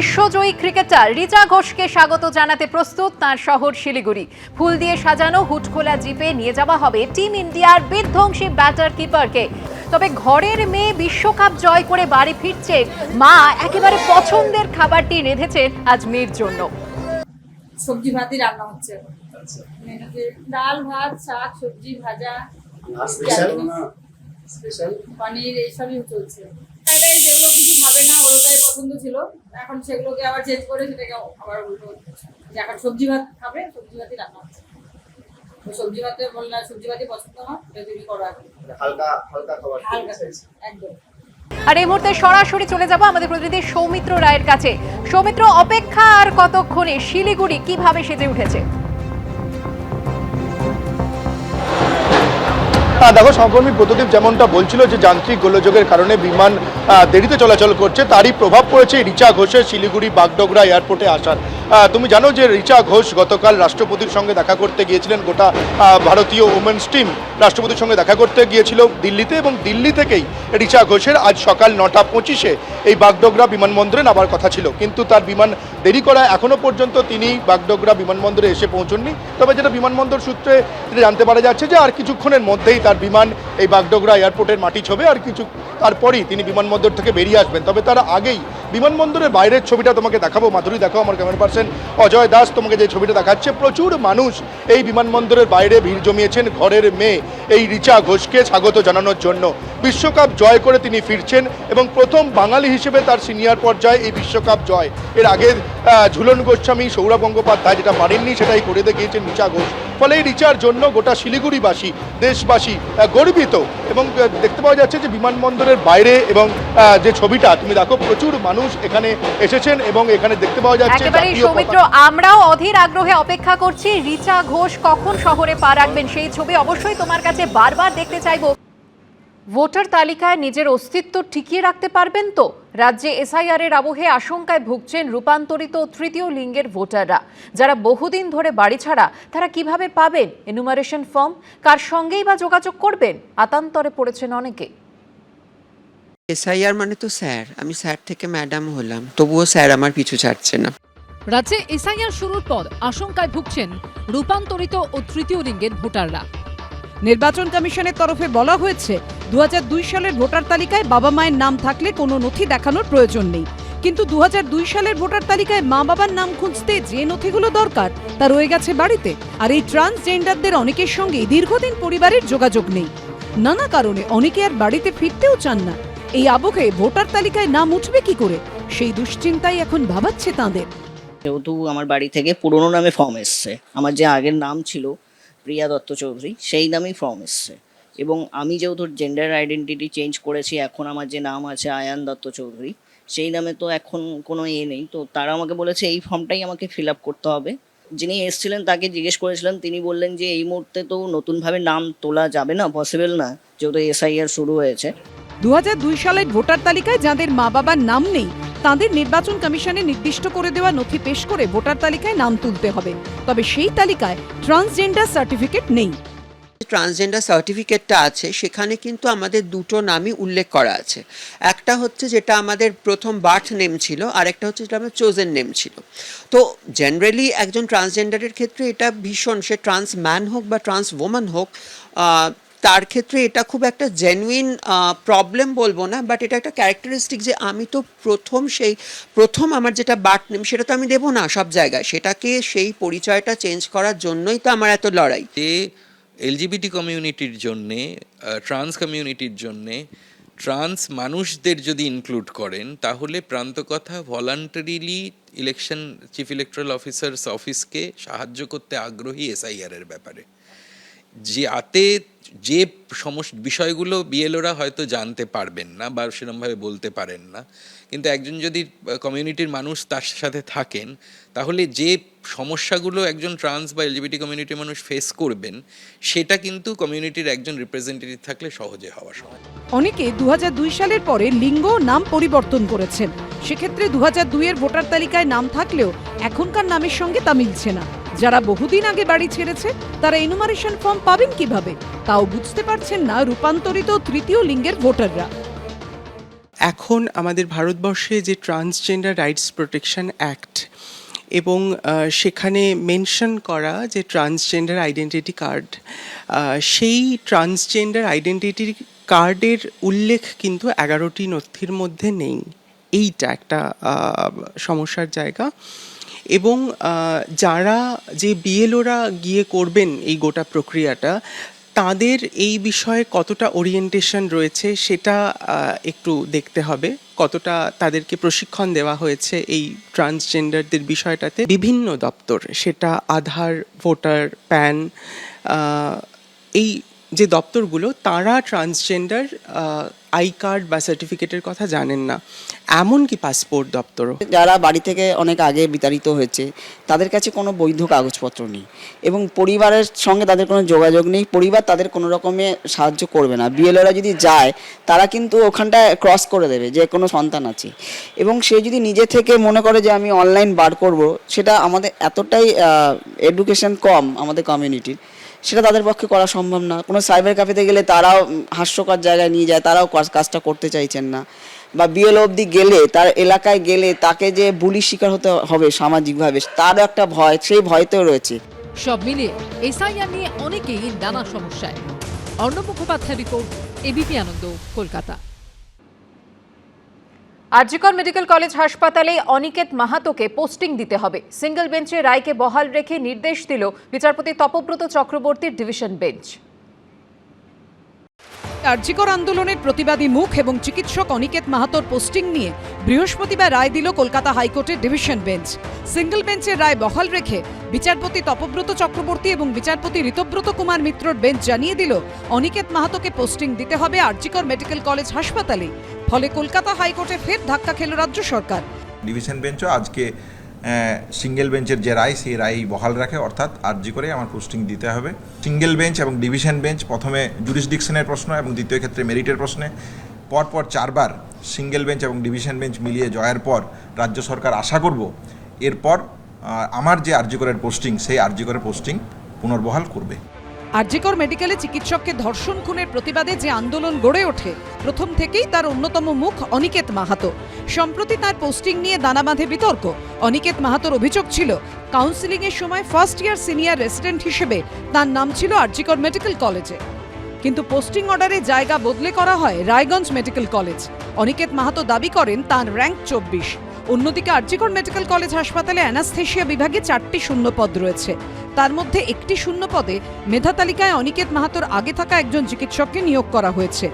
বিশ্বজয়ী cricketer Richa ঘোষকে স্বাগত জানাতে প্রস্তুত তার শহর শিলিগুড়ি। ফুল দিয়ে সাজানো হুটখোলা জিপে নিয়ে যাওয়া হবে টিম ইন্ডিয়ার বিধ্বংসী ব্যাটার কিপারকে। তবে ঘরের মেয়ে বিশ্বকাপ জয় করে বাড়ি ফিরছে মা একেবারে পছন্দের খাবারটি রেঁধেছেন আজ মেয়ের জন্য। সবজি ভাতই রান্না হচ্ছে। ডাল ভাত শাক সবজি ভাজা স্পেশাল পনির এইসবই চলছে তাদের যেগুলো কিছু খাবে না ওটাই পছন্দ ছিল। এখন সেগুলোকে আবার চেঞ্জ করে সেটাকে আবার উল্টো যে এখন সবজি ভাত খাবে সবজি ভাতই রান্না হচ্ছে। তো সবজি ভাতে বললাম সবজি ভাতই পছন্দ আমার এটা তুমি করো এখন হালকা হালকা খাবার হালকা একদম। আর এই মুহূর্তে সরাসরি চলে যাব আমাদের প্রতিনিধি সৌমিত্র রায়ের কাছে। সৌমিত্র অপেক্ষা আর কতক্ষণে? শিলিগুড়ি কীভাবে সেজে উঠেছে? দেখো সহকর্মী প্রদীপ যেমনটা বলছিল যে যান্ত্রিক গোলযোগের কারণে বিমান দেরিতে চলাচল করছে, তারই প্রভাব পড়েছে রিচা ঘোষের শিলিগুড়ি বাগডোগরা এয়ারপোর্টে আসার। তুমি জানো যে রিচা ঘোষ গতকাল রাষ্ট্রপতির সঙ্গে দেখা করতে গিয়েছিলেন গোটা ভারতীয় ওমেন্স টিম রাষ্ট্রপতির সঙ্গে দেখা করতে গিয়েছিল দিল্লিতে এবং দিল্লি থেকেই রিচা ঘোষের আজ সকাল নটা পঁচিশে এই বাগডোগরা বিমানবন্দরে নামার কথা ছিল। কিন্তু তার বিমান দেরি করায় এখনও পর্যন্ত তিনি বাগডোগরা বিমানবন্দরে এসে পৌঁছননি। তবে যেটা বিমানবন্দর সূত্রে জানতে পারা যাচ্ছে যে আর কিছুক্ষণের মধ্যেই তার বিমান এই বাগডোগরা এয়ারপোর্টের মাটি ছবে আর কিছু তারপরেই তিনি বিমানবন্দর থেকে বেরিয়ে আসবেন। তবে তার আগেই বিমানবন্দরের বাইরের ছবিটা তোমাকে দেখাবো। মাধুরী, দেখো আমার ক্যামেরা পার্সন অজয় দাস তোমাকে যে ছবিটা দেখাচ্ছে, প্রচুর মানুষ এই বিমানবন্দরের বাইরে ভিড় জমিয়েছেন ঘরের মেয়ে, এই রিচা ঘোষকে স্বাগত জানানোর জন্য। বিশ্বকাপ জয় করে তিনি ফিরছেন এবং প্রথম বাঙালি হিসেবে তার সিনিয়র পর্যায়ে এই বিশ্বকাপ জয়। এর আগে ঝুলন গোস্বামী সৌরভ গঙ্গোপাধ্যায় যেটা পারেননি সেটাই করে দেখিয়েছেন রিচা ঘোষ। ফলে এই রিচার জন্য গোটা শিলিগুড়িবাসী দেশবাসী গর্বিত এবং দেখতে পাওয়া যাচ্ছে যে বিমানবন্দরের বাইরে এবং যে ছবিটা তুমি দেখো প্রচুর মানুষ এখানে এসেছেন এবং এখানে দেখতে পাওয়া যাচ্ছে সৌমিত্র আমরাও অধীর আগ্রহে অপেক্ষা করছি। রিচা ঘোষ কখন শহরে পা রাখবেন সেই ছবি অবশ্যই তোমার কাছে বারবার দেখতে চাইব। ভোটার তালিকায় নিজের অস্তিত্ব টিকিয়ে রাখতে পারবেন তো? রাজ্যে এসআইআর এর আবহে আশঙ্কায় ভুগছেন রূপান্তরিত তৃতীয় লিঙ্গের ভোটাররা। যারা বহুদিন ধরে বাড়ি ছাড়া তারা কীভাবে পাবেন এনুমারেশন ফর্ম কার সঙ্গেই বা যোগাযোগ করবেন? আতান্তরে পড়েছেন অনেকে। এসআইআর মানে তো স্যার। আমি স্যার থেকে ম্যাডাম হলাম। তবুও স্যার আমার পিছু ছাড়ছে না। রাজ্যে এসআইআর শুরুর পর আশঙ্কায় ভুগছেন রূপান্তরিত ও তৃতীয় লিঙ্গের ভোটাররা। নির্বাচন কমিশনের তরফে বলা হয়েছে দু হাজার দুই সালের ভোটার তালিকায় বাবা মায়ের নাম থাকলে কোনো নথি দেখানোর প্রয়োজন নেই। কিন্তু দুহাজার দুই সালের ভোটার তালিকায় মা বাবার নাম খুঁজতে যে নথিগুলো দরকার তা রয়ে গেছে বাড়িতে, আর এই ট্রান্সজেন্ডারদের অনেকের সঙ্গে দীর্ঘদিন পরিবারের যোগাযোগ নেই। নানা কারণে অনেকে আর বাড়িতে ফিরতেও চান না। এই আবহে ভোটার তালিকায় নাম উঠবে কি করে? সেই দুশ্চিন্তাই এখন ভাবাচ্ছে তাঁদের। যেহেতু আমার বাড়ি থেকে পুরনো নামে ফর্ম এসছে, আমার যে আগের নাম ছিল প্রিয়া দত্ত চৌধুরী, সেই নামেই ফর্ম এসছে। এবং আমি যেহেতু জেন্ডার আইডেন্টিটি চেঞ্জ করেছি, এখন আমার যে নাম আছে আয়ান দত্ত চৌধুরী, সেই নামে তো এখন কোনো এ নেই। তো তারা আমাকে বলেছে, এই ফর্মটাই আমাকে ফিল আপ করতে হবে। যিনি এসেছিলেন, তাকে জিজ্ঞেস করেছিলাম, তিনি বললেন যে, এই মুহূর্তে তো নতুনভাবে নাম তোলা যাবে না পসিবল না। যেহেতু এসআইআর শুরু হয়েছে। দু হাজার দুই সালের ভোটার তালিকায় যাদের মা বাবার নাম নেই তাদের নির্বাচন কমিশনে নির্দিষ্ট করে দেওয়া নথি পেশ করে ভোটার তালিকায় নাম তুলতে হবে। তবে সেই তালিকায় ট্রান্সজেন্ডার সার্টিফিকেট নেই। ট্রান্সজেন্ডার সার্টিফিকেটটা আছে, সেখানে কিন্তু আমাদের দুটো নামই উল্লেখ করা আছে। একটা হচ্ছে যেটা আমাদের প্রথম বার্থ নেম ছিল, আর একটা হচ্ছে যেটা আমার চোজেন নেম ছিল। তো জেনারেলি একজন ট্রান্সজেন্ডারের ক্ষেত্রে এটা ভীষণ, সে ট্রান্স ম্যান হোক বা ট্রান্স ওম্যান হোক তার ক্ষেত্রে এটা খুব একটা জেনুইন প্রবলেম বলব না বাট এটা একটা ক্যারেক্টারিস্টিক যে আমি তো প্রথম সেই, প্রথম আমার যেটা বার্থ নেম সেটা তো আমি দেবো না সব জায়গায়। সেটাকে সেই পরিচয়টা চেঞ্জ করার জন্যই তো আমার এত লড়াই। যে এলজিবিটি কমিউনিটির জন্যে ট্রান্স কমিউনিটির জন্যে ট্রান্স মানুষদের যদি ইনক্লুড করেন, তাহলে Prantakatha voluntarily election chief electoral officers অফিসকে সাহায্য করতে আগ্রহী এসআইআর এর ব্যাপারে। যাতে যে সমস্ত বিষয়গুলো বিএলওরা হয়তো জানতে পারবেন না বা সেরকমভাবে বলতে পারেন না, কিন্তু একজন যদি কমিউনিটির মানুষ তার সাথে থাকেন, তাহলে যে সমস্যাগুলো একজন ট্রান্স বা এলজিবিটি কমিউনিটির মানুষ ফেস করবেন, সেটা কিন্তু কমিউনিটির একজন রিপ্রেজেন্টেটিভ থাকলে সহজে হওয়া সম্ভব অনেকে দু হাজার দুই সালের পরে লিঙ্গ নাম পরিবর্তন করেছেন। সেক্ষেত্রে দু এর ভোটার তালিকায় নাম থাকলেও এখনকার নামের সঙ্গে তা মিলছে না। যারা বহুদিন আগে বাড়ি ছেড়েছে, তারা এনুমারেশন ফর্ম পাবেন কীভাবে? তাও বুঝতে পারছেন না রূপান্তরিত তৃতীয় লিঙ্গের ভোটাররা। এখন আমাদের ভারতবর্ষে যে ট্রান্সজেন্ডার রাইটস প্রোটেকশন অ্যাক্ট এবং সেখানে মেনশন করা যে ট্রান্সজেন্ডার আইডেন্টিটি কার্ড সেই ট্রান্সজেন্ডার আইডেন্টিটি কার্ডের উল্লেখ কিন্তু এগারোটি নথির মধ্যে নেই। এইটা একটা সমস্যার জায়গা। এবং যারা যে বিএলওরা গিয়ে করবেন এই গোটা প্রক্রিয়াটা, তাদের এই বিষয়ে কতটা ওরিয়েন্টেশন রয়েছে সেটা একটু দেখতে হবে। কতটা তাদেরকে প্রশিক্ষণ দেওয়া হয়েছে এই ট্রান্সজেন্ডারদের বিষয়টাতে? বিভিন্ন দপ্তর, সেটা আধার, ভোটার, প্যান এই যে দপ্তরগুলো, তারা ট্রান্সজেন্ডার আই কার্ড বা সার্টিফিকেটের কথা জানেন না। এমনকি পাসপোর্ট দপ্তরও যারা বাড়ি থেকে অনেক আগে বিতাড়িত হয়েছে, তাদের কাছে কোনো বৈধ কাগজপত্র নেই এবং পরিবারের সঙ্গে তাদের কোনো যোগাযোগ নেই। পরিবার তাদের কোনো রকমে সাহায্য করবে না। বিএলওরা যদি যায়, তারা কিন্তু ওখানটায় ক্রস করে দেবে যে কোনো সন্তান আছে। এবং সে যদি নিজে থেকে মনে করে যে আমি অনলাইন বার করব, সেটা আমাদের এতটাই এডুকেশন কম আমাদের কমিউনিটির সেটা তাদের পক্ষে করা সম্ভব না। কোনো সাইবার ক্যাফেতে গেলে তারাও হাস্যকর জায়গায় নিয়ে যায়, তারাও কাজ- কাজটা করতে চাইছেন না। বা বিএল অবধি গেলে, তার এলাকায় গেলে তাকে যে বুলি শিকার হতে হবে সামাজিকভাবে তারও একটা ভয়, সেই ভয়তেও রয়েছে। সব মিলিয়ে এসআইআর নিয়ে অনেকেই নানা সমস্যায়। Arnab Mukhopadhyay report, ABP Ananda, Kolkata. RG Kar medical college হাসপাতালে অনিকেত মাহাতোকে পোস্টিং দিতে হবে। সিঙ্গেল বেঞ্চে রায়কে বহাল রেখে নির্দেশ দিল বিচারপতি তপব্রত চক্রবর্তীর ডিভিশন বেঞ্চ। আর্যিকর আন্দোলনের প্রতিবাদী মুখ এবং চিকিৎসক অনিকেত মাহাতোর পোস্টিং নিয়ে বৃহস্পতিবার রায় দিল কলকাতা হাইকোর্টের ডিভিশন বেঞ্চ। সিঙ্গেল বেঞ্চের রায় বহাল রেখে বিচারপতি তপব্রত চক্রবর্তী এবং বিচারপতি ঋতব্রত কুমার মিত্রর বেঞ্চ জানিয়ে দিল, অনিকেত মাহাতোকে পোস্টিং দিতে হবে আর্যিকর মেডিকেল কলেজ হাসপাতালে। ফলে কলকাতা হাইকোর্টে ফের ধাক্কা খেল রাজ্য সরকার। ডিভিশন বেঞ্চও আজকে সিঙ্গেল বেঞ্চের যে রায়, সেই রায় বহাল রাখে, অর্থাৎ আর্জি করে আমার পোস্টিং দিতে হবে। সিঙ্গেল বেঞ্চ এবং ডিভিশন বেঞ্চ, প্রথমে জুরিসডিকশনের প্রশ্ন এবং দ্বিতীয় ক্ষেত্রে মেরিটের প্রশ্নে। পরপর চারবার সিঙ্গেল বেঞ্চ এবং ডিভিশন বেঞ্চ মিলিয়ে জয়ের পর রাজ্য সরকার আশা করব, এরপর আমার যে আর্যিকরের পোস্টিং, সেই আর্যিকরের পোস্টিং পুনর্বহাল করবে। আরজিকর মেডিকেলে চিকিৎসককে ধর্ষণ খুনের প্রতিবাদে যে আন্দোলন গড়ে ওঠে, প্রথম থেকেই তার অন্যতম মুখ অনিকেত মাহাতো। সম্প্রতি তার পোস্টিং নিয়ে দানা বাঁধে বিতর্ক। অনিকেত মাহাতোর অভিযোগ ছিল কাউন্সিলিং এর সময় ফার্স্ট ইয়ার সিনিয়র রেসিডেন্ট হিসেবে তার নাম ছিল আরজিকর মেডিকেল কলেজে কিন্তু পোস্টিং অর্ডারে জায়গা বদলে করা হয় রায়গঞ্জ মেডিকেল কলেজ অনিকেত মাহাতো দাবি করেন, তার র্যাঙ্ক চব্বিশ। অন্যদিকে আরজিকর মেডিকেল কলেজ হাসপাতালে অ্যানাস্থেশিয়া বিভাগে চারটি শূন্য পদ রয়েছে। তার মধ্যে একটি শূন্য পদে মেধা তালিকায় অনিকেত মাহাতোর আগে থাকা একজন চিকিৎসককে নিয়োগ করা হয়েছে।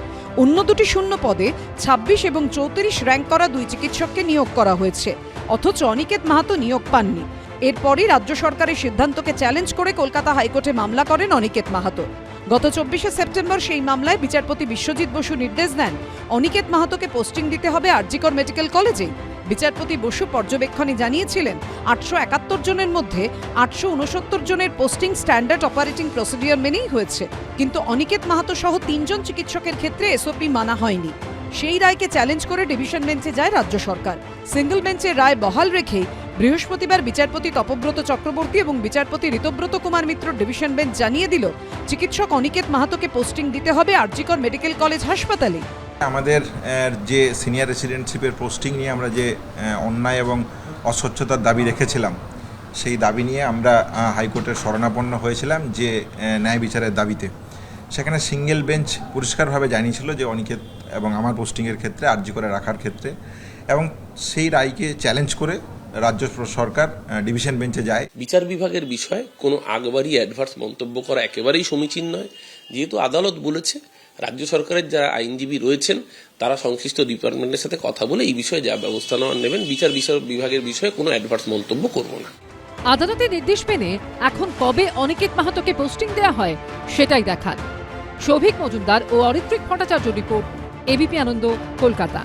অন্য দুটি শূন্য পদে ২৬ এবং চৌত্রিশ র্যাঙ্ক করা দুই চিকিৎসককে নিয়োগ করা হয়েছে। অথচ অনিকেত মাহাতো নিয়োগ পাননি। এরপরই রাজ্য সরকারের সিদ্ধান্তকে চ্যালেঞ্জ করে কলকাতা হাইকোর্টে মামলা করেন অনিকেত মাহাতো। গত চব্বিশে সেপ্টেম্বর সেই মামলায় বিচারপতি বিশ্বজিৎ বসু নির্দেশ দেন, অনিকেত মাহাতোকে পোস্টিং দিতে হবে আরজিকর মেডিকেল কলেজে। বিচারপতি বসু পর্যবেক্ষণে জানিয়েছিলেন, আটশো একাত্তর জনের মধ্যে আটশো উনসত্তর জনের পোস্টিং স্ট্যান্ডার্ড অপারেটিং প্রসিডিওর মেনেই হয়েছে। কিন্তু অনিকেত মাহাতো সহ তিনজন চিকিৎসকের ক্ষেত্রে এসওপি মানা হয়নি। সেই রায়কে চ্যালেঞ্জ করে ডিভিশন বেঞ্চে যায় রাজ্য সরকার। সিঙ্গেল বেঞ্চের রায় বহাল রেখেই বৃহস্পতিবার বিচারপতি তপব্রত চক্রবর্তী এবং বিচারপতি ঋতব্রত কুমার মিত্র ডিভিশন বেঞ্চ জানিয়ে দিল, চিকিৎসক অনিকেত মাহাতোকে পোস্টিং দিতে হবে আরজিকর মেডিকেল কলেজ হাসপাতালে। আমাদের যে সিনিয়র রেসিডেন্টশিপের পোস্টিং নিয়ে আমরা যে অন্যায় এবং অস্বচ্ছতার দাবি রেখেছিলাম, সেই দাবি নিয়ে আমরা হাইকোর্টের শরণাপন্ন হয়েছিলাম যে ন্যায় বিচারের দাবিতে। সেখানে সিঙ্গেল বেঞ্চ পরিষ্কারভাবে জানিয়েছিল যে অনিকেত এবং আমার পোস্টিংয়ের ক্ষেত্রে, আর্জি করে রাখার ক্ষেত্রে এবং সেই রায়কে চ্যালেঞ্জ করে রাজ্য সরকার ডিভিশন বেঞ্চে যায়। বিচার বিভাগের বিষয়ে কোনো আগবাড়ি অ্যাডভার্স মন্তব্য করা একেবারেই সমীচীন নয়। যেহেতু আদালত বলেছে রাজ্য সরকারের যারা আইনজীবী রয়েছেন, তারা সংশ্লিষ্ট ডিপার্টমেন্টের সাথে কথা বলে এই বিষয়ে যা ব্যবস্থা নেওয়ার নেবেন, বিচার বিচার বিভাগের বিষয়ে কোনো অ্যাডভার্স মন্তব্য করব না। আদালতের নির্দেশ মেনে এখন কবে অনিকেত মাহাতোকে পোস্টিং দেওয়া হয়, সেটাই দেখার। সৌভিক মজুমদার ও অরিত্রিক ভট্টাচার্য রিপোর্ট, এবিপি আনন্দ, কলকাতা।